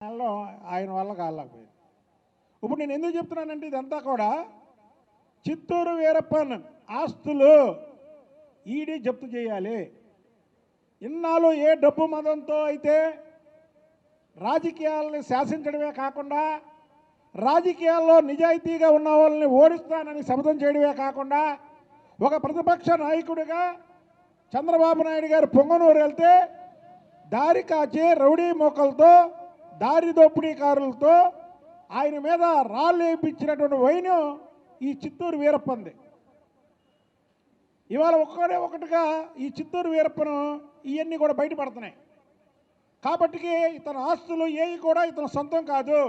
నెలలో ఆయన వల్ల కాలేకపోయింది ఇప్పుడు నేను ఎందుకు చెప్తున్నానంటే ఇదంతా కూడా చిత్తూరు వీరప్పన్ ఆస్తులు ఈడీ జప్తు చేయాలి. ఇన్నాళ్ళు ఏ డబ్బు మదంతో అయితే రాజకీయాలని శాసించడమే కాకుండా రాజకీయాల్లో నిజాయితీగా ఉన్న వాళ్ళని ఓడిస్తానని శపథం చేయడమే కాకుండా ఒక ప్రతిపక్ష నాయకుడిగా చంద్రబాబు నాయుడు గారు పొంగనూరు వెళ్తే దారి కాచి రౌడీ మోకలతో దారి దోపిడీకారులతో ఆయన మీద రాళ్ళు వేయించినటువంటి వైను ఈ చిత్తూరు వీరప్పంది. ఇవాళ ఒక్కడే ఒకటిగా ఈ చిత్తూరు వీరప్పను ఇవన్నీ కూడా బయటపడుతున్నాయి. కాబట్టికి ఇతని ఆస్తులు ఏవి కూడా ఇతని సొంతం కాదు.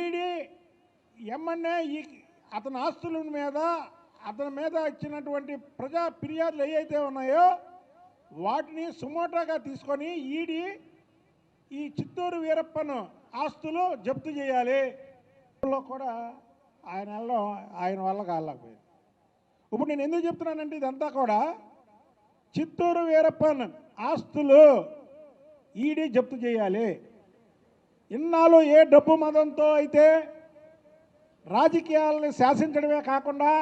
ఈడీ ఎమ్మెన్యే ఈ అతని ఆస్తుల మీద అతని మీద ఇచ్చినటువంటి ప్రజా ఫిర్యాదులు ఏవైతే ఉన్నాయో వాటిని సుమోటాగా తీసుకొని ఈడీ ఈ చిత్తూరు వీరప్పను ఆస్తులు జప్తు చేయాలి. కూడా ఆయన వల్ల ఆయన వల్ల కాలేకపోయింది ఇప్పుడు నేను ఎందుకు చెప్తున్నానంటే ఇదంతా కూడా చిత్తూరు వీరప్పన్ ఆస్తులు ఈడీ జప్తు చేయాలి. ఇన్నాళ్ళు ఏ డబ్బు మదంతో అయితే రాజకీయాలని శాసించడమే కాకుండా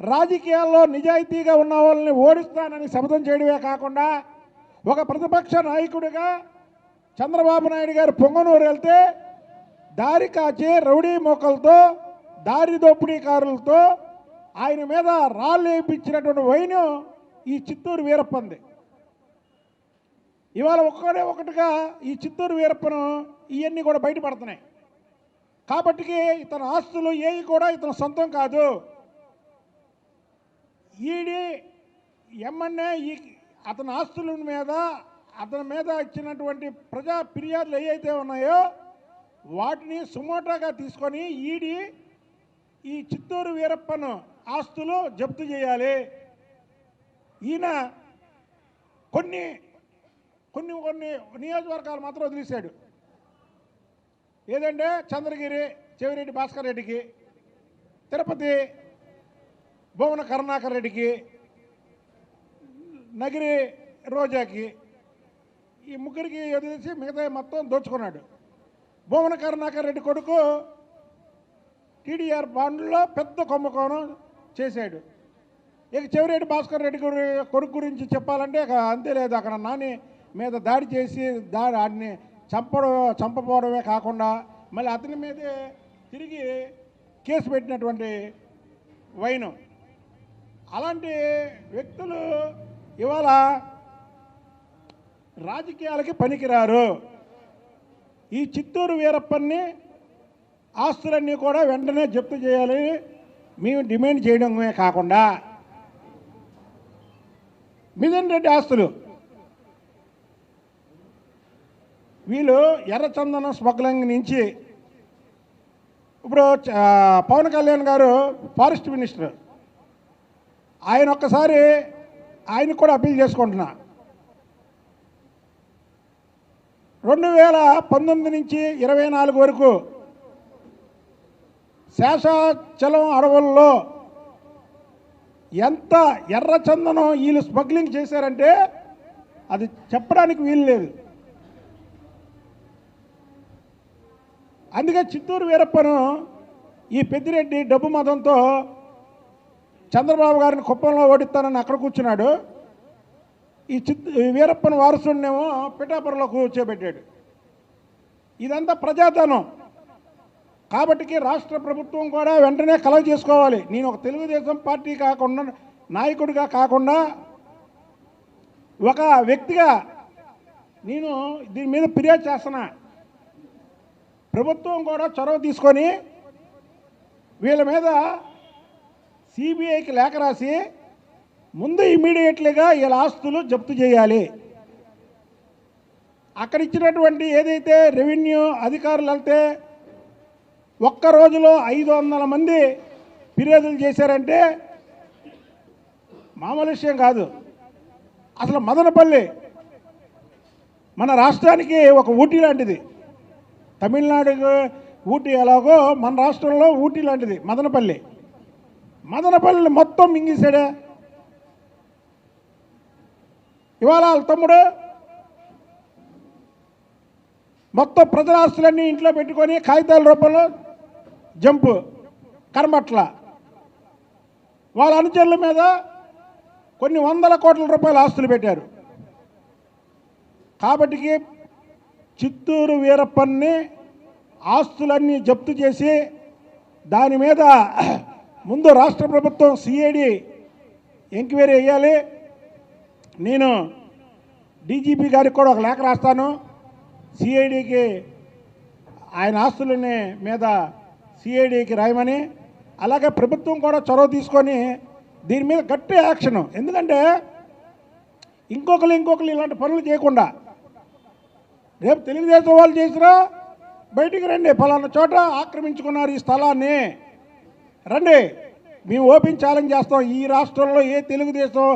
రాజకీయాల్లో నిజాయితీగా ఉన్న వాళ్ళని ఓడిస్తానని శపథం చేయడమే కాకుండా ఒక ప్రతిపక్ష నాయకుడిగా చంద్రబాబు నాయుడు గారు పొంగనూరు వెళ్తే దారి కాచి రౌడీ మోకలతో దారి దోపిడీకారులతో ఆయన మీద రాళ్ళు వేయించినటువంటి వైను ఈ చిత్తూరు వీరప్పంది. ఇవాళ ఒక్కడే ఒకటిగా ఈ చిత్తూరు వీరప్పను ఇవన్నీ కూడా బయటపడుతున్నాయి. కాబట్టికి ఇతని ఆస్తులు ఏవి కూడా ఇతని సొంతం కాదు. ఈడీ ఎమ్మెన్యే ఈ అతని ఆస్తుల మీద అతని మీద ఇచ్చినటువంటి ప్రజా ఫిర్యాదులు ఏవైతే ఉన్నాయో వాటిని సుమోటాగా తీసుకొని ఈడీ ఈ చిత్తూరు వీరప్పను ఆస్తులు జప్తు చేయాలి. ఈయన కొన్ని కొన్ని కొన్ని నియోజకవర్గాలు మాత్రం వదిలేశాడు. ఏదంటే చంద్రగిరి చెవిరెడ్డి భాస్కర్ రెడ్డికి తిరుపతి భువన కరుణాకర్ రెడ్డికి నగిరి రోజాకి ఈ ముగ్గురికి వదిలేసి మిగతా మొత్తం దోచుకున్నాడు. భువన కరుణాకర్ రెడ్డి కొడుకు టీడీఆర్ బాండ్లో పెద్ద కుంభకోణం చేశాడు. ఇక చెవిరెడ్డి భాస్కర్ రెడ్డి కొడుకు గురించి చెప్పాలంటే ఇక అంతే లేదు. అక్కడ నాని మీద దాడి చేసి దాడి ఆడిని చంపడం చంపపోవడమే కాకుండా మళ్ళీ అతని మీదే తిరిగి కేసు పెట్టినటువంటి వైను. అలాంటి వ్యక్తులు ఇవాళ రాజకీయాలకి పనికిరారు. ఈ చిత్తూరు వీరప్పన్ని ఆస్తులన్నీ కూడా వెంటనే జప్తు చేయాలని మేము డిమాండ్ చేయడమే కాకుండా మిథున్ రెడ్డి ఆస్తులు. వీళ్ళు ఎర్రచందనం స్మగ్లింగ్ నుంచి ఇప్పుడు పవన్ కళ్యాణ్ గారు ఫారెస్ట్ మినిస్టర్. ఆయన ఒక్కసారి ఆయన కూడా అప్పీల్ చేసుకుంటున్నా. రెండు వేల పంతొమ్మిది నుంచి ఇరవై నాలుగు వరకు శేషాచలం అడవుల్లో ఎంత ఎర్రచందనం వీళ్ళు స్మగ్లింగ్ చేశారంటే అది చెప్పడానికి వీలు లేదు. అందుకే చిత్తూరు వీరప్పను ఈ పెద్దిరెడ్డి డబ్బు మతంతో చంద్రబాబు గారిని కుప్పంలో ఓడిస్తానని అక్కడ కూర్చున్నాడు. ఈ చిత్ వీరప్పని వారసుడినేమో పిఠాపురంలో కూర్చోబెట్టాడు. ఇదంతా ప్రజాధనం. కాబట్టికి రాష్ట్ర ప్రభుత్వం కూడా వెంటనే కలవ చేసుకోవాలి. నేను ఒక తెలుగుదేశం పార్టీ కాకుండా నాయకుడిగా కాకుండా ఒక వ్యక్తిగా నేను దీని మీద ఫిర్యాదు చేస్తున్నా. ప్రభుత్వం కూడా చొరవ తీసుకొని వీళ్ళ మీద సిబిఐకి లేఖ రాసి ముందు ఇమీడియట్లీగా వీళ్ళ ఆస్తులు జప్తు చేయాలి. అక్కడ ఇచ్చినటువంటి ఏదైతే రెవెన్యూ అధికారులు వెళ్తే ఒక్క రోజులో ఐదు వందల మంది ఫిర్యాదులు చేశారంటే మామూలు విషయం కాదు. అసలు మదనపల్లి మన రాష్ట్రానికి ఒక ఊటీ లాంటిది. తమిళనాడుకు ఊటీ ఎలాగో మన రాష్ట్రంలో ఊటీ లాంటిది మదనపల్లి. మదనపల్లిని మొత్తం మింగేశాడే. ఇవాళ వాళ్ళ తమ్ముడు మొత్తం ప్రజల ఆస్తులన్నీ ఇంట్లో పెట్టుకొని కాగితాల రూపంలో జంపు కర్మట్ల. వాళ్ళ అనుచరుల మీద కొన్ని వందల కోట్ల రూపాయల ఆస్తులు పెట్టారు. కాబట్టి చిత్తూరు వీరప్పన్ని ఆస్తులన్నీ జప్తు చేసి దాని మీద ముందు రాష్ట్ర ప్రభుత్వం సిఐడి ఎంక్వైరీ వేయాలి నేను డీజీపీ గారికి కూడా ఒక లేఖ రాస్తాను. సిఐడికి ఆయన ఆస్తులని మీద సిఐడికి రాయమని అలాగే ప్రభుత్వం కూడా చొరవ తీసుకొని దీని మీద గట్టి యాక్షన్. ఎందుకంటే ఇంకొకరు ఇంకొకరు ఇలాంటి పనులు చేయకుండా రేపు తెలుగుదేశం వాళ్ళు చేసినా బయటికి రండి ఫలానా చోట ఆక్రమించుకున్నారు ఈ స్థలాన్ని. రండి మేము ఓపెన్ ఛాలెంజ్ చేస్తాం. ఈ రాష్ట్రంలో ఏ తెలుగుదేశం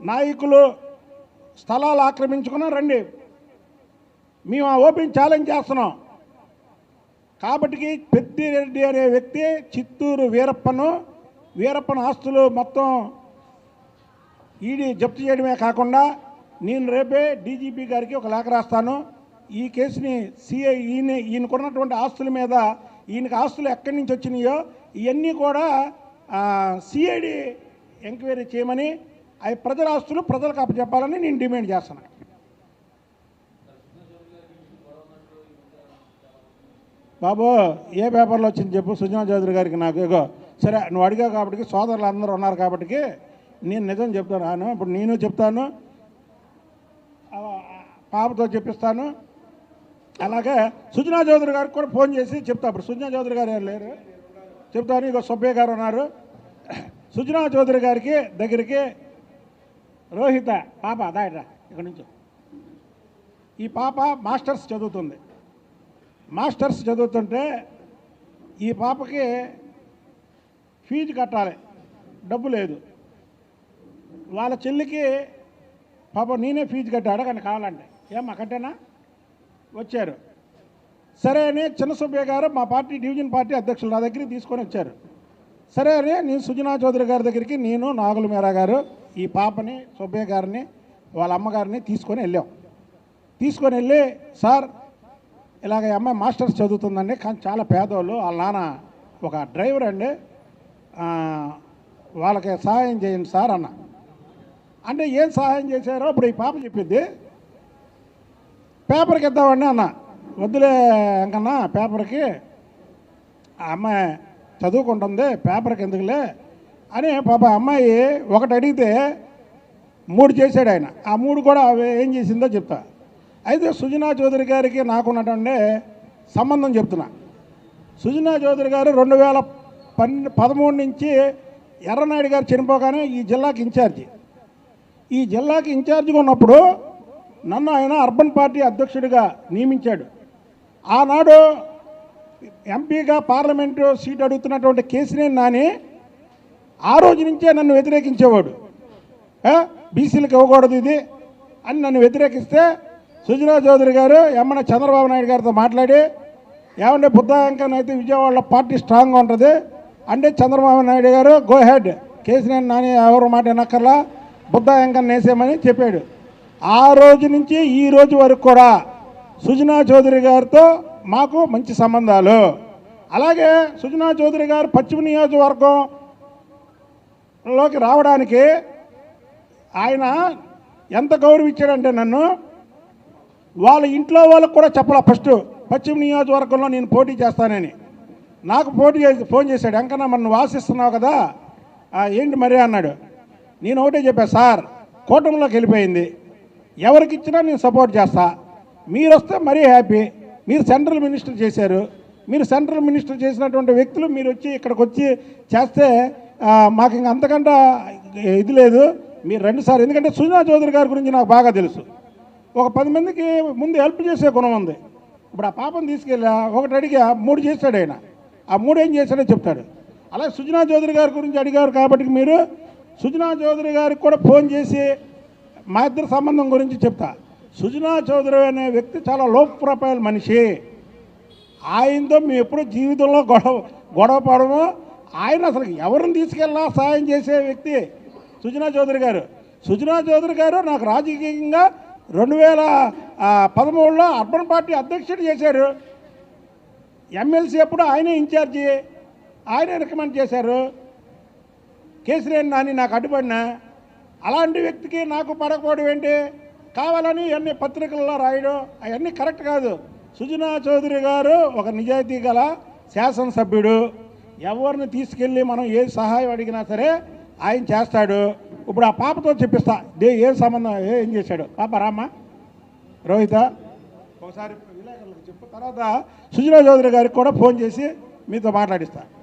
నాయకులు స్థలాలు ఆక్రమించుకున్నా రండి. మేము ఆ ఓపెన్ ఛాలెంజ్ చేస్తున్నాం. కాబట్టి పెద్దిరెడ్డి అనే వ్యక్తి చిత్తూరు వీరప్పను వీరప్పన ఆస్తులు మొత్తం ఈడీ జప్తు చేయడమే కాకుండా నేను రేపే డీజీపీ గారికి ఒక లేఖ రాస్తాను. ఈ కేసుని సిఐ ఈయన ఈయనకున్నటువంటి ఆస్తుల మీద ఈయనకి ఆస్తులు ఎక్కడి నుంచి వచ్చినాయో ఇవన్నీ కూడా సిఐడి ఎంక్వైరీ చేయమని అవి ప్రజల ఆస్తులు ప్రజలకు అప్పచెప్పాలని నేను డిమాండ్ చేస్తున్నాను బాబు ఏ పేపర్లో వచ్చింది చెప్పు? సుజనా చౌదరి గారికి నాకు. ఇగో సరే నువ్వు అడిగావు కాబట్టి సోదరులు అందరూ ఉన్నారు కాబట్టి నేను నిజం చెప్తాను. ఆయన ఇప్పుడు నేను చెప్తాను. పాపతో చెప్పిస్తాను. అలాగే సుజనా చౌదరి గారికి కూడా ఫోన్ చేసి చెప్తా. ఇప్పుడు సుజనా చౌదరి గారు ఏం లేరు? చెప్తాను. ఇక సుబ్బయ్య గారు ఉన్నారు. సుజనా చౌదరి గారికి దగ్గరికి రోహిత పాప దాయట ఇక్కడ నుంచి. ఈ పాప మాస్టర్స్ చదువుతుంది. మాస్టర్స్ చదువుతుంటే ఈ పాపకి ఫీజు కట్టాలి. డబ్బు లేదు. వాళ్ళ చెల్లికి పాప నేనే ఫీజు కట్టి అడగండి కావాలంటే. ఏమ్మా కట్టేనా వచ్చారు. సరే అని చిన్న సుబ్బయ్య గారు మా పార్టీ డివిజన్ పార్టీ అధ్యక్షులు నా దగ్గరికి తీసుకొని వచ్చారు. సరే అని నేను సుజనా చౌదరి గారి దగ్గరికి నేను నాగుల మీరా గారు ఈ పాపని సుబ్బయ్య గారిని వాళ్ళ అమ్మగారిని తీసుకొని వెళ్ళాం. తీసుకొని వెళ్ళి సార్ ఇలాగ ఈ అమ్మాయి మాస్టర్స్ చదువుతుందండి కానీ చాలా పేదోళ్ళు వాళ్ళ నాన్న ఒక డ్రైవర్ అండి వాళ్ళకి సహాయం చేయండి సార్ అన్న. అంటే ఏం సహాయం చేశారో ఇప్పుడు ఈ పాప చెప్పింది పేపర్కి ఇద్దామండి అన్న. వద్దులే ఇంకన్నా పేపర్కి ఆ అమ్మాయి చదువుకుంటుంది పేపర్కి ఎందుకులే? అని పాప అమ్మాయి ఒకటి అడిగితే మూడు చేశాడు ఆయన. ఆ మూడు కూడా ఏం చేసిందో చెప్తా. అయితే సుజనా చౌదరి గారికి నాకున్నటువంటి సంబంధం చెప్తున్నా. సుజనా చౌదరి గారు రెండు వేల పన్నె పదమూడు నుంచి ఎర్రనాయుడు గారు చనిపోగానే ఈ జిల్లాకి ఇన్ఛార్జి. ఈ జిల్లాకి ఇన్ఛార్జిగా ఉన్నప్పుడు నన్ను ఆయన అర్బన్ పార్టీ అధ్యక్షుడిగా నియమించాడు. ఆనాడు ఎంపీగా పార్లమెంటు సీట్ అడుగుతున్నటువంటి కేసినేని నాని ఆ రోజు నుంచే నన్ను వ్యతిరేకించేవాడు. బీసీలకు ఇవ్వకూడదు ఇది అని నన్ను వ్యతిరేకిస్తే సుజనా చౌదరి గారు ఎమ్మన చంద్రబాబు నాయుడు గారితో మాట్లాడి ఏమంటే బుద్ధాంకన్ అయితే విజయవాడలో పార్టీ స్ట్రాంగ్గా ఉంటుంది అంటే చంద్రబాబు నాయుడు గారు గో హెడ్ కేసీఆర్ నాని ఎవరు మాట వినక్కర్లా బుద్ధాంకన్ వేసేయమని చెప్పాడు. ఆ రోజు నుంచి ఈ రోజు వరకు కూడా సుజనా చౌదరి గారితో మాకు మంచి సంబంధాలు. అలాగే సుజనా చౌదరి గారు పశ్చిమ నియోజకవర్గం లోకి రావడానికి ఆయన ఎంత గౌరవించాడంటే నన్ను వాళ్ళ ఇంట్లో వాళ్ళకు కూడా చెప్పాల ఫస్ట్ పశ్చిమ నియోజకవర్గంలో నేను పోటీ చేస్తానని. నాకు పోటీ చేసి ఫోన్ చేశాడు ఎంకన్నా మనం వాసిస్తున్నావు కదా? ఏంటి మరీ? అన్నాడు. నేను ఒకటే చెప్పా సార్ కూటమిలోకి వెళ్ళిపోయింది. ఎవరికి ఇచ్చినా నేను సపోర్ట్ చేస్తా. మీరు వస్తే మరీ హ్యాపీ. మీరు సెంట్రల్ మినిస్టర్ చేశారు. మీరు సెంట్రల్ మినిస్టర్ చేసినటువంటి వ్యక్తులు మీరు వచ్చి ఇక్కడికి వచ్చి చేస్తే మాకు ఇంక అంతకంటే ఇది లేదు. మీరు రెండుసార్లు ఎందుకంటే సుజనా చౌదరి గారి గురించి నాకు బాగా తెలుసు. ఒక పది మందికి ముందు హెల్ప్ చేసే గుణం ఉంది. ఇప్పుడు ఆ పాపను తీసుకెళ్ళా ఒకటి అడిగా మూడు చేశాడు ఆయన. ఆ మూడు ఏం చేశాడో చెప్తాడు. అలాగే సుజనా చౌదరి గారి గురించి అడిగారు కాబట్టి మీరు సుజనా చౌదరి గారికి కూడా ఫోన్ చేసి మా ఇద్దరి సంబంధం గురించి చెప్తా. సుజనా చౌదరి అనే వ్యక్తి చాలా లో ప్రొఫైల్ మనిషి. ఆయనతో మేము ఎప్పుడు జీవితంలో గొడవ గొడవ పడము. ఆయన అసలు ఎవరిని తీసుకెళ్ళా సహాయం చేసే వ్యక్తి సుజనా చౌదరి గారు. సుజనా చౌదరి గారు నాకు రాజకీయంగా రెండు వేల పదమూడులో అర్బన్ పార్టీ అధ్యక్షుడు చేశారు. ఎమ్మెల్సీ అప్పుడు ఆయనే ఇన్ఛార్జి. ఆయనే రికమెండ్ చేశారు. కేసీఆర్ నాని నాకు అడ్డుపడిన. అలాంటి వ్యక్తికి నాకు పడకపోవడం ఏంటి? కావాలని అన్ని పత్రికల్లో రాయడం అవన్నీ కరెక్ట్ కాదు. సుజనా చౌదరి గారు ఒక నిజాయితీ గల శాసనసభ్యుడు. ఎవరిని తీసుకెళ్ళి మనం ఏ సహాయం అడిగినా సరే ఆయన చేస్తాడు. ఇప్పుడు ఆ పాపతో చెప్పిస్తా. దే ఏం సంబంధం ఏం చేశాడు? పాప రామ్మా? రోహిత? ఒకసారి విలేకరులకు చెప్పు. తర్వాత సుజనా చౌదరి గారికి కూడా ఫోన్ చేసి మీతో మాట్లాడిస్తాను